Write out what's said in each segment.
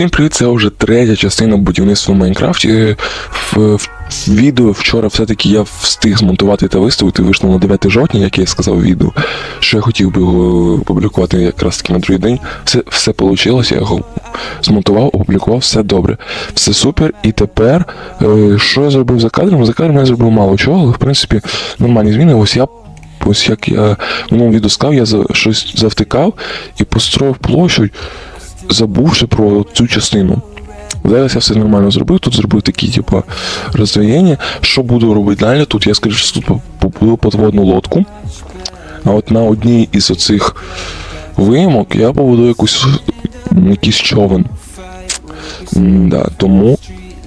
Всім привіт, це вже третя частина будівництва в Майнкрафті. В, в відео вчора все-таки я встиг змонтувати та виставити, вийшло на 9 жовтня, як я сказав в відео, що я хотів би його опублікувати якраз таки на другий день. Все, все вийшло, я його змонтував, опублікував, все добре, все супер. І тепер, е, що я зробив за кадром? За кадром я зробив мало чого, але в принципі нормальні зміни. Ось я. Ось як я в минулому відео сказав, я щось завтикав і построїв площу, забувши про цю частину. Зараз я все нормально зробив, тут зробив такі, типу, роздвоєння. Що буду робити далі? Тут я скажу, що тут побудую подводну лодку. А от на одній із оцих виїмок я побудую якусь, якийсь човен. Да, тому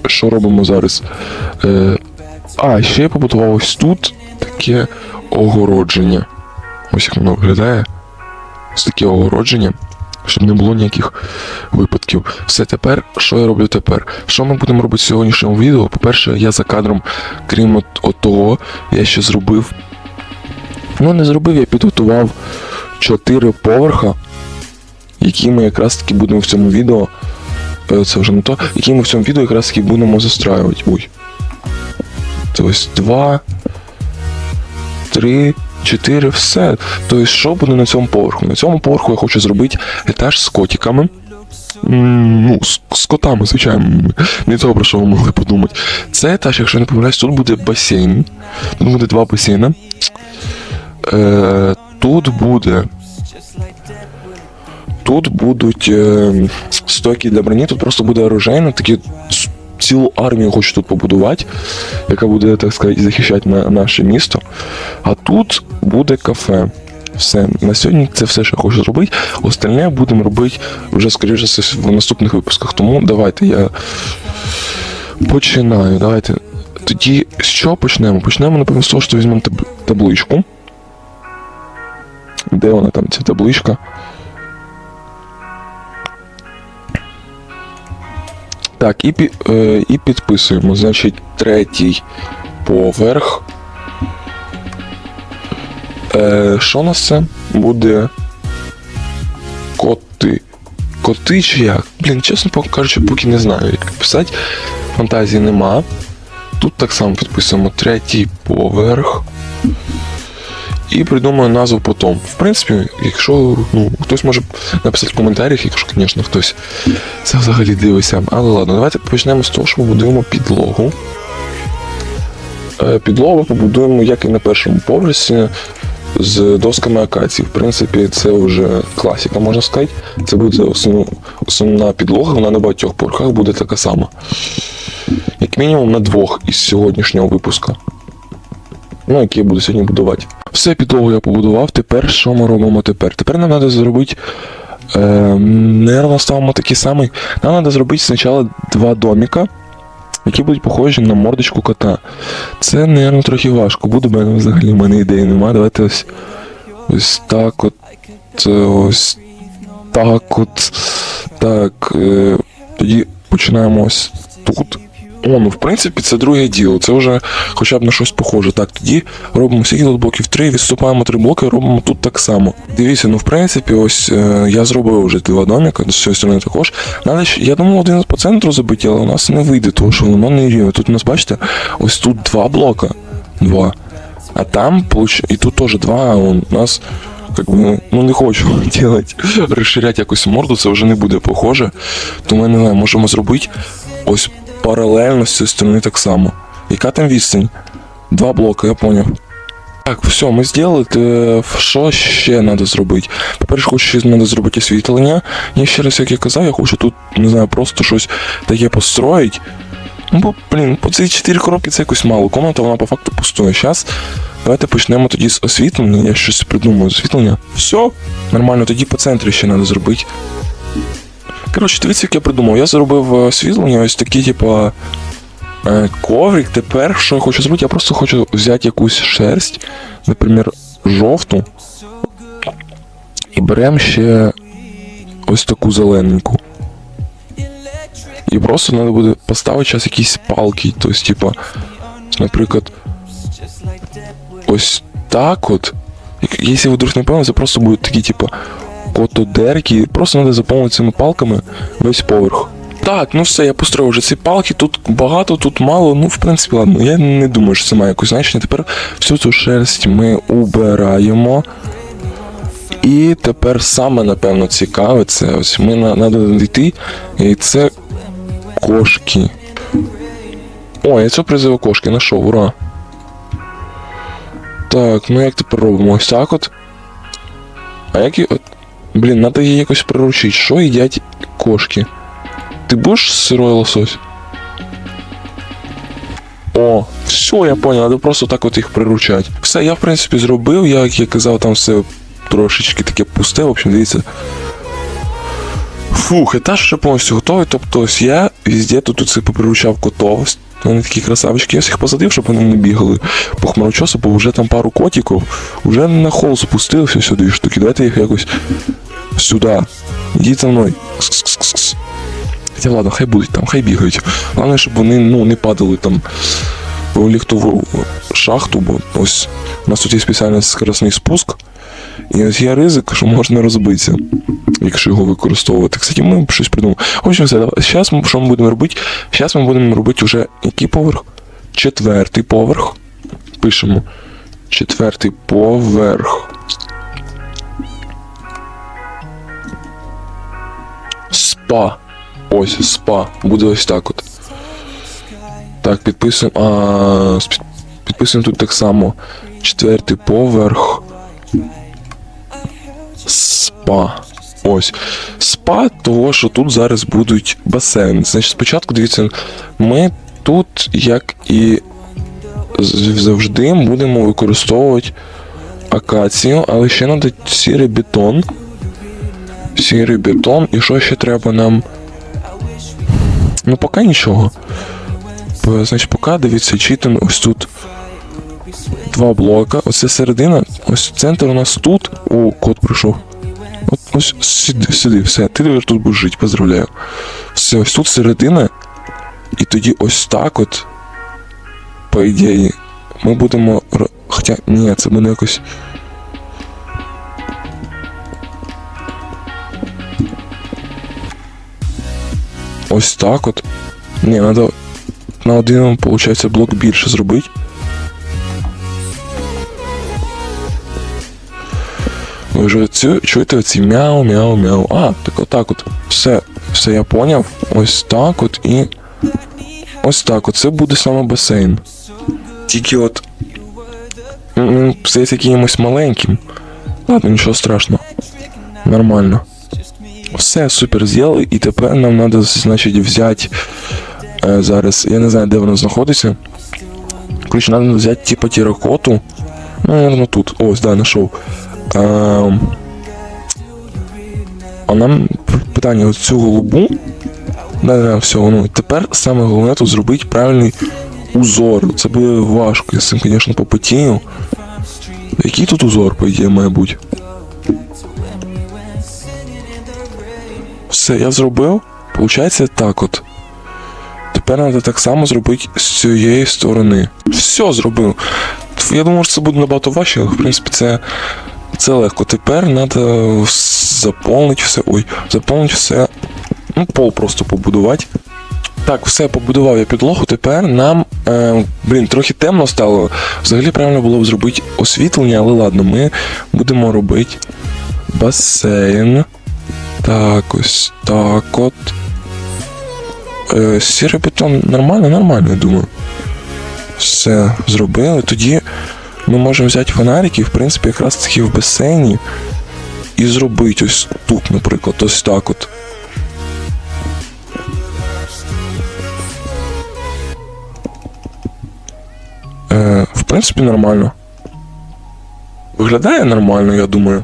що робимо зараз? Е, а, ще я побудував ось тут таке огородження. Ось як воно виглядає. Ось таке огородження щоб не було ніяких випадків. Все тепер, що я роблю тепер? Що ми будемо робити в сьогоднішньому відео? По-перше, я за кадром, крім от, от того, я ще зробив. Ну, не зробив, я підготував 4 поверха, які ми якраз таки будемо в цьому відео. е, Це вже не то, які ми в цьому відео якраз таки будемо застраювати. Ой. Це ось два, три, чотири, все. Тобто, що буде на цьому поверху? На цьому поверху я хочу зробити етаж з котиками. Ну, з, з котами, звичайно, не добре, що ви могли подумати. Це етаж, якщо не помиляюсь, тут буде басейн. Тут буде два басейни. Е, тут буде. Тут будуть е, стойки для броні, тут просто буде оружейно, такі цілу армію хочу тут побудувати, яка буде, так сказати, захищати на, наше місто. А тут буде кафе. Все, на сьогодні це все, що я хочу зробити. Остальне будемо робити вже, скоріше, в наступних випусках. Тому давайте я починаю. Давайте. Тоді з чого почнемо? Почнемо, напевно, з того, що візьмемо таб- табличку. Де вона там, ця табличка? Так, і, е, і підписуємо. Значить, третій поверх. Е, що у нас це? Буде коти. Коти чи як? Блін, чесно кажучи, поки не знаю, як писати. Фантазії нема. Тут так само підписуємо третій поверх. І придумаю назву потім. В принципі, якщо ну, хтось може написати в коментарях, якщо, звісно, хтось це взагалі дивиться. Але ладно, давайте почнемо з того, що ми будуємо підлогу. Е, Підлогу побудуємо, як і на першому поверсі, з досками акації. В принципі, це вже класика, можна сказати. Це буде основ, основна підлога, вона на багатьох поверхах буде така сама. Як мінімум на двох із сьогоднішнього випуска. Ну, який я буду сьогодні будувати. Все підлогу я побудував. Тепер що ми робимо тепер? Тепер нам треба зробити. Е, Наверно, ставимо такий самий. Нам треба зробити спочатку два доміка, які будуть похожі на мордочку кота. Це, напевно, трохи важко. Буде, бо взагалі в мене ідеї немає. Давайте ось. Ось так от. Ось так от. Так. Е, тоді починаємо ось тут. О, ну в принципі, це друге діло. Це вже хоча б на щось похоже. Так, тоді робимо скільки тут блоків три, відступаємо три блоки, робимо тут так само. Дивіться, ну в принципі, ось е, я зробив вже два доміка, з цієї сторони також. Надо, ж- я думав один по центру забити, але у нас не вийде, тому що воно не рівне. Тут у нас, бачите, ось тут два блока. Два. А там, і тут теж два, а у нас. Как бы, ну не хочу делать, розширяти якось морду, це вже не буде похоже. Тому я не знаю, можемо зробити ось паралельно з цієї сторони так само. Яка там відстань? Два блоки, я поняв. Так, все, ми зробили. Що ще треба зробити? По-перше, хочу ще треба зробити освітлення. Я ще раз, як я казав, я хочу тут, не знаю, просто щось таке построїти. Ну, бо, блін, по ці чотири коробки це якось мало. Комната, вона по факту пустує. Зараз давайте почнемо тоді з освітлення. Я щось придумаю освітлення. Все, нормально, тоді по центрі ще треба зробити. Коротше, дивіться, як я придумав. Я зробив е, освітлення, ось такі, типа. е, Коврик, тепер що я хочу зробити? Я просто хочу взяти якусь шерсть, наприклад, жовту. І беремо ще ось таку зелененьку. І просто треба буде поставити зараз якісь палки. Тобто, типа, наприклад, ось так от. Якщо ви вдруг не пам'ятаєте, це просто будуть такі, типа, котодерки. Просто треба заповнити цими палками весь поверх. Так, ну все, я построїв вже ці палки, тут багато, тут мало. Ну, в принципі, ладно, я не думаю, що це має якось значення. Тепер всю цю шерсть ми убираємо. І тепер саме, напевно, цікаве це ось ми надо дійти, і це кошки. О, я це призиву кошки знайшов, ура. Так, ну як тепер робимо? Ось так от. А як і. Блін, треба її якось приручити. Що їдять кошки? Ти будеш сирой лосось? О, все, я понял, треба просто так от їх приручати. Все, я в принципі зробив, як я казав, там все трошечки таке пусте, в общем, дивіться. Фух, етаж вже повністю готовий. Тобто ось я везде тут оце поприручав котов. Ось Вони такі красавчики, я всіх посадив, щоб вони не бігали по хмарочосу, бо вже там пару котиків вже на хол спустилися сюди штуки. Давайте їх якось сюди. Йдіть за мною. Кс-кс-кс-кс. Хоча ладно, хай будуть там, хай бігають. Головне, щоб вони ну, не падали там в ліфтову шахту, бо ось у нас тут є спеціальний скоростний спуск. І ось є ризик, що можна розбитися, якщо його використовувати. Кстати, ми щось придумали. Все, зараз що ми будемо робити? Зараз ми будемо робити вже який поверх? Четвертий поверх. Пишемо. Четвертий поверх. Спа. Ось, спа. Буде ось так от. Так, підписуємо. А, підписуємо тут так само. Четвертий поверх. Спа. Ось. Спа, того, що тут зараз будуть басейни. Значить, спочатку дивіться, ми тут, як і завжди, будемо використовувати акацію, але ще треба сірий бетон. Сірий бетон. І що ще треба нам? Ну, поки нічого. Значить, поки дивіться, читаємо ось тут два блока. Оце середина, ось центр у нас тут. О, кот прийшов. От ось сюди, сюди, все. Ти тепер тут будеш жити, поздравляю. Все, ось тут середина. І тоді ось так от. По ідеї, ми будемо. Хоча, ні, це буде якось. Ось так от. Ні, треба на один, виходить, блок більше зробити. Ви вже цю, чуєте оці мяу, мяу, мяу. А, так отак от. Все, все я поняв. Ось так от і. Ось так от. Це буде саме басейн. Тільки от. м, Здається, якимось маленьким. Ладно, нічого страшного. Нормально. Все, супер, з'їли, і тепер нам треба, значить, взяти е, зараз. Я не знаю, де воно знаходиться. Коротше, треба взяти типу теракоту. Ну, наверное, тут. Ось, да, знайшов. А, а нам питання оцю голубу. Все, ну тепер саме головне тут зробити правильний узор. Це буде важко, я з цим, звісно, попотію. Який тут узор, по ідеї, має бути? Все, я зробив. Получається так от. Тепер треба так само зробити з цієї сторони. Все зробив. Я думав, що це буде набагато важче, але в принципі це, це легко. Тепер треба заповнити все. Ой, заповнити все. Ну, пол просто побудувати. Так, все, побудував я підлогу. Тепер нам. Е, блін, трохи темно стало. Взагалі правильно було б зробити освітлення, але ладно, ми будемо робити басейн. Так, ось так от. Е, сірий бетон нормально, нормально, я думаю. Все зробили. Тоді ми можемо взяти фонарики, в принципі, якраз таки в басейні і зробити ось тут, наприклад, ось так от. Е, в принципі, нормально. Виглядає нормально, я думаю.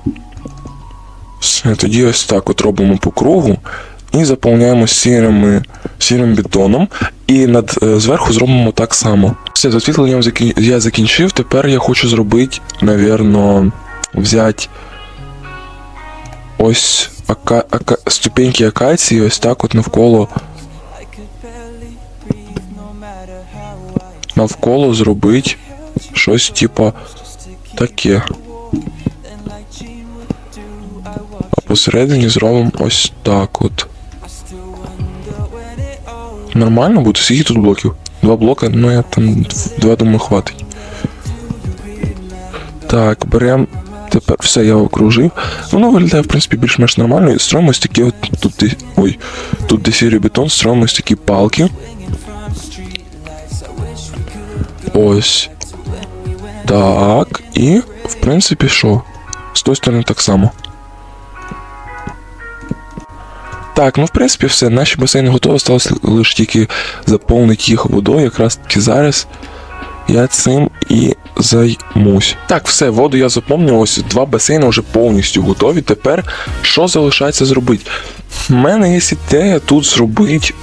Все, тоді ось так от робимо по кругу і заповняємо сірими, сірим бетоном. І над, е, зверху зробимо так само. Все, з освітленням я закінчив. Тепер я хочу зробити, навірно, взяти ось ака, ака, ступеньки акації, ось так от навколо. Навколо зробити щось типа таке. А посередині зробимо ось так от. Нормально буде. Скільки тут блоків? Два блока, ну я там два думаю, хватить. Так, беремо. Тепер все, я окружив. Воно виглядає, в принципі, більш-менш нормально. І строїмо такі от тут. Ой, тут де сірий бетон, строїмо такі палки. Ось. Так. І, в принципі, що? З тої сторони так само. Так, ну в принципі все. Наші басейни готові, сталося лише тільки заповнити їх водою. Якраз таки зараз я цим і займусь. Так, все, воду я заповнив. Ось два басейни вже повністю готові. Тепер що залишається зробити? У мене є ідея тут зробити.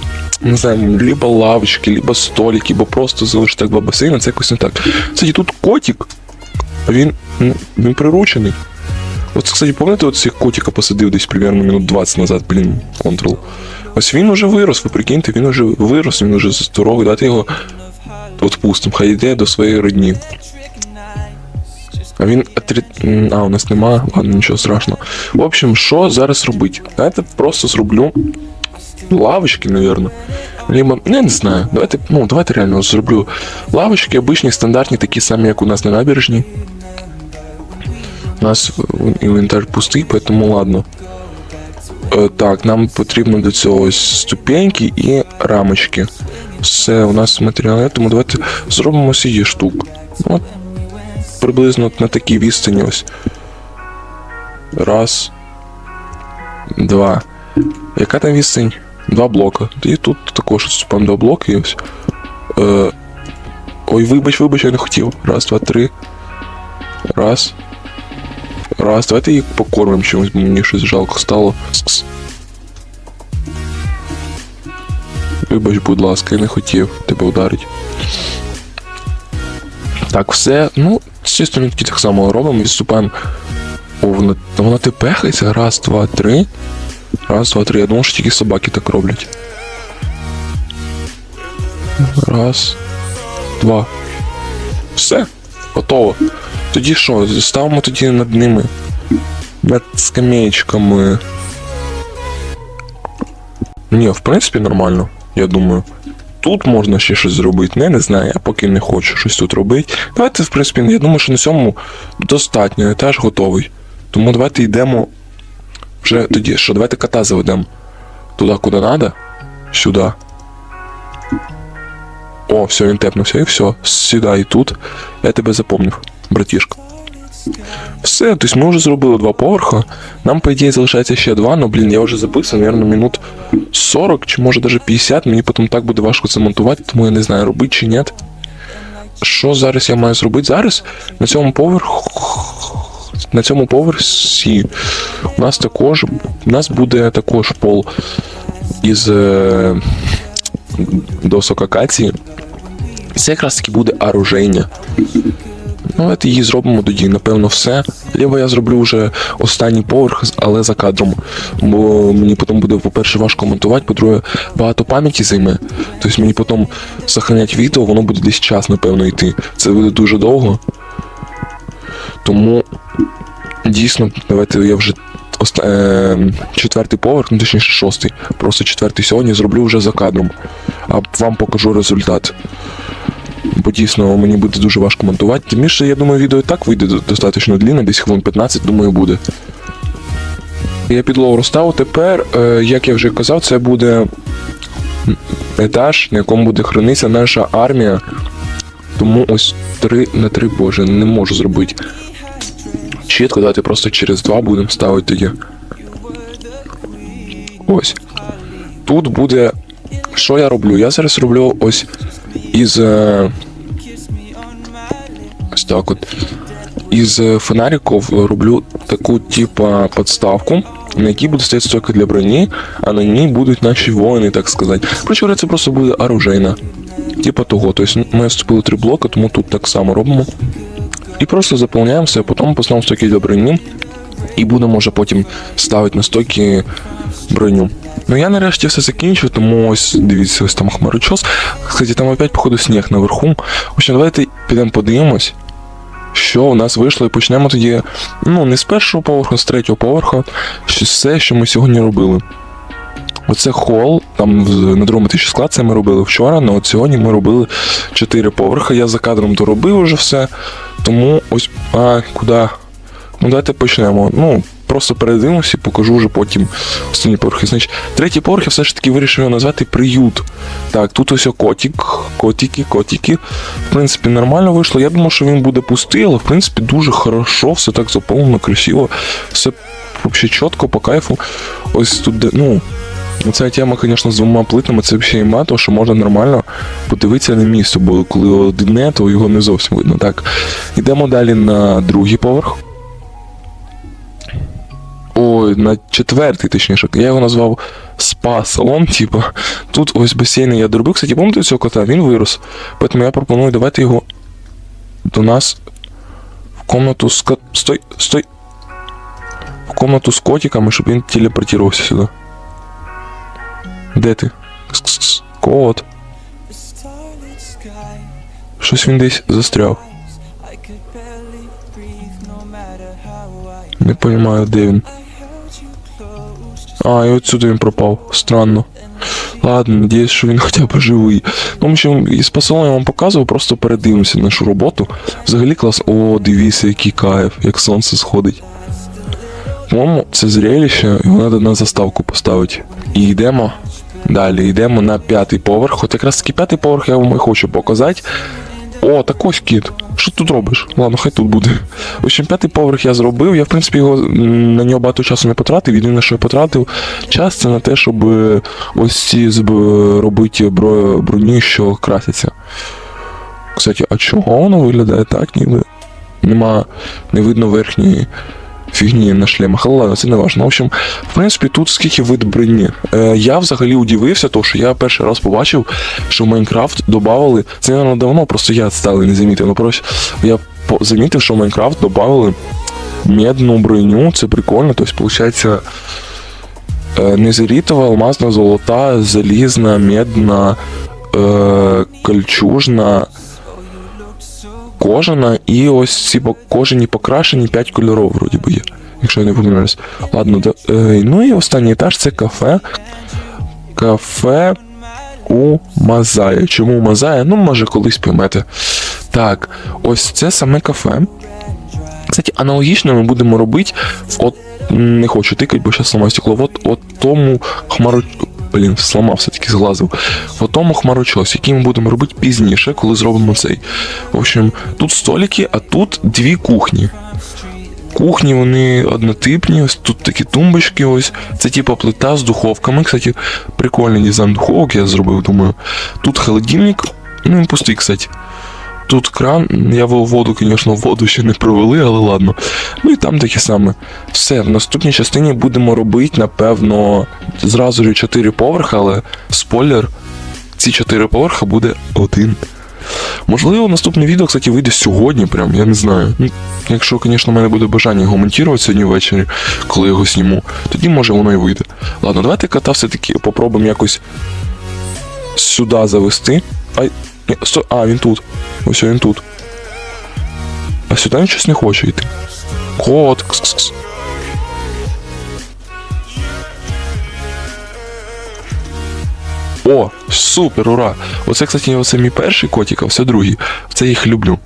Не знаю, либо лавочки, либо столики, бо просто залишити так два басейни, це якось не так. Кстати, тут котик, він, він приручений. От, кстати, пам'ятаєте, от цих котика посадив десь примерно минут 20 назад, блін, контрол. Ось він уже вирос, ви прикиньте, він уже вирос, він уже здоровий, дати його відпустимо, хай йде до своєї родні. А він. А, у нас нема, ладно, нічого страшного. В общем, що зараз робити? Давайте просто зроблю лавочки, наверное. Либо, ну, не знаю, давайте, ну, давайте реально зроблю лавочки, обичні, стандартні, такі самі, як у нас на набережній. У нас інвентар пустий, поэтому ладно. Е, Так, нам потрібно до цього ступеньки і рамочки. Все, у нас матеріал тому давайте зробимо сіє штук. От, приблизно на такій відстані ось. Раз. Два. Яка там відстань? Два блока. І тут також відступаємо два блоки і ось. Е, ой, вибач, вибач, я не хотів. Раз, два, три. Раз. Раз, давайте їх покормимо чимось, бо мені щось жалко стало. Вибач, будь ласка, я не хотів тебе ударити. Так, все. Ну, з цієї так само робимо, відступаємо. О, вона, вона тепехається. Раз, два, три. Раз, два, три. Я думав, що тільки собаки так роблять. Раз. Два. Все. Готово. Тоді що, ставимо тоді над ними. Над скамеечками. Ні, в принципі, нормально, я думаю. Тут можна ще щось зробити. Не, не знаю, я поки не хочу щось тут робити. Давайте, в принципі, я думаю, що на цьому достатньо, я теж готовий. Тому давайте йдемо вже тоді, що давайте кота заведемо. Туди, куди треба. Сюди. О, все, він тепнувся, і все. І тут. Я тебе запомнив, братішка. Все, тобто ми вже зробили два поверха. Нам, по ідеї, залишається ще два, але, блін, я вже записав, мабуть, минут 40 чи може навіть 50. Мені потім так буде важко це монтувати, тому я не знаю, робити чи ні. Що зараз я маю зробити? Зараз на цьому поверху. На цьому поверсі у нас також у нас буде також пол із е, досок акації. Це якраз таки буде оружейня. Давайте її зробимо тоді, напевно, все. Либо я зроблю вже останній поверх, але за кадром. Бо мені потім буде, по-перше, важко монтувати, по-друге, багато пам'яті займе. Тобто мені потім сохранять відео, воно буде десь час, напевно, йти. Це буде дуже довго. Тому дійсно, давайте я вже оста- е, четвертий поверх, ну точніше шостий. Просто четвертий сьогодні зроблю вже за кадром. А вам покажу результат. Бо дійсно мені буде дуже важко монтувати. Тим більше, я думаю, відео і так вийде до- достатньо длинне, десь хвилин 15, думаю, буде. Я підлогу розставив. Тепер, е, як я вже казав, це буде етаж, на якому буде хранитися наша армія. Тому ось 3 на 3, боже, не можу зробити. Чітко, давайте просто через два будемо ставити тоді. Ось. Тут буде. Що я роблю? Я зараз роблю ось із. е, Ось так от. Із е, фонариків роблю таку, типа, подставку, на якій буде стояти стойка для броні, а на ній будуть наші воїни, так сказати. Говоря, це просто буде оружейна. Типа того. Тобто ми вступили три блоки, тому тут так само робимо. І просто заповняємо все, потім поставимо стойки для броні. І будемо вже потім ставити на стойки броню. Ну я нарешті все закінчив, тому ось дивіться, ось там хмарочос. Кстати, там опять, походу, сніг наверху. В общем, давайте підемо подивимось, що у нас вийшло, і почнемо тоді, ну, не з першого поверху, з третього поверху, що все, що ми сьогодні робили. Оце хол, там на другому тисячі склад це ми робили вчора, але от сьогодні ми робили 4 поверхи. Я за кадром доробив уже все. Тому ось. А, куди? Ну, давайте почнемо. Ну, просто передивимося і покажу вже потім останні поверхи. Значить, третій поверх я все ж таки вирішив його назвати приют. Так, тут ось котик, котики, котики. В принципі, нормально вийшло. Я думав, що він буде пустий, але в принципі дуже хорошо, все так заповнено, красиво, все взагалі чітко, по кайфу. Ось тут, ну, Ця тема, звісно, з двома плитами це взагалі іма, тому що можна нормально подивитися на місто, бо коли одне, то його не зовсім видно. Так. Йдемо далі на другий поверх. Ой, на четвертий, точніше. Я його назвав спа-салон, типу. Тут ось басейни я доробив. Кстати, пам'ятаєте цього кота? Він вирос. Тому я пропоную давайте його до нас в комнату з кот... Стой, стой. В комнату з котиками, щоб він телепортувався сюди. Де ти? Кс-кс-кс. Кот. Щось він десь застряв. Не розумію, де він. А, і отсюди він пропав. Странно. Ладно, надіюсь, що він хоча б живий. Ну, в общем, із посилання я вам показував, просто передивимося нашу роботу. Взагалі клас. О, дивіться, який кайф, як сонце сходить. По-моєму, це зрелище, його треба на заставку поставити. І йдемо далі, йдемо на п'ятий поверх. От якраз таки п'ятий поверх я вам і хочу показати. О, так ось кіт. Що тут робиш? Ладно, хай тут буде. В общем, п'ятий поверх я зробив. Я, в принципі, його на нього багато часу не потратив. Єдине, що я потратив час, це на те, щоб е, ось ці робити бро- броні, що красяться. Кстати, а чого воно виглядає так, ніби? Нема, не видно верхньої фігні на шлемах, але це не важно. В общем, в принципі, тут скільки вид броні. Е, я взагалі удивився, тому що я перший раз побачив, що в Майнкрафт додавали. Це напевно, давно, просто я стали не замітив. Ну просто я замітив, що в Майнкрафт додавали медну броню, це прикольно. Тобто, виходить, е, незерітова, алмазна, золота, залізна, медна, е, кольчужна. Кожана і ось ці кожані покрашені 5 кольорів, вроді би є, якщо я не помиляюсь. Ладно, да, е, ну і останній етаж це кафе. Кафе у Мазая. Чому Мазая? Ну, може, колись поймете. Так, ось це саме кафе. Кстати, аналогічно ми будемо робити от не хочу тикати, бо зараз сломаю стекло. От, от тому хмаро... Блін, сломав все-таки зглазив. В тому хмарочос, який ми будемо робити пізніше, коли зробимо цей. В общем, тут столики, а тут дві кухні. Кухні вони однотипні, ось тут такі тумбочки, ось. Це типа плита з духовками. Кстати, прикольний дизайн духовок я зробив, думаю. Тут холодильник, ну він пустий, кстати. Тут кран, я воду, звісно, воду ще не провели, але ладно. Ну і там таке саме. Все, в наступній частині будемо робити, напевно, зразу ж 4 поверхи, але спойлер, ці 4 поверхи буде один. Можливо, наступне відео, кстати, вийде сьогодні, прям, я не знаю. Якщо, звісно, в мене буде бажання його монтувати сьогодні ввечері, коли його зніму, тоді може воно і вийде. Ладно, давайте кота все-таки попробуємо якось сюди завести. Ні, сто... А, він тут. Ось він тут. А сюди він щось не хоче йти. Кот. Кс-кс-кс. О, супер, ура! Оце, кстати, оце мій перший котик, а все другий. Це їх люблю.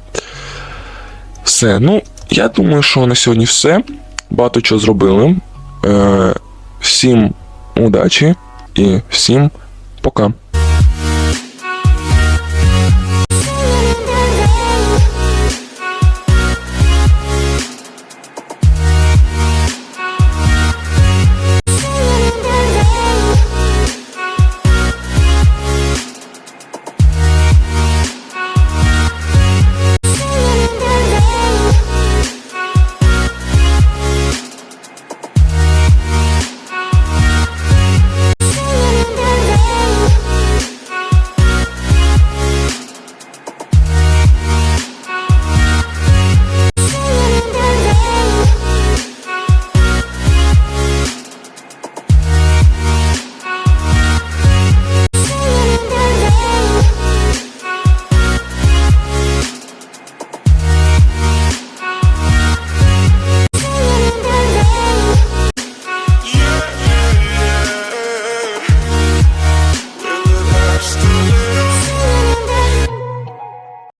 Все, ну, я думаю, що на сьогодні все. Багато чого зробили. Е, всім удачі і всім пока.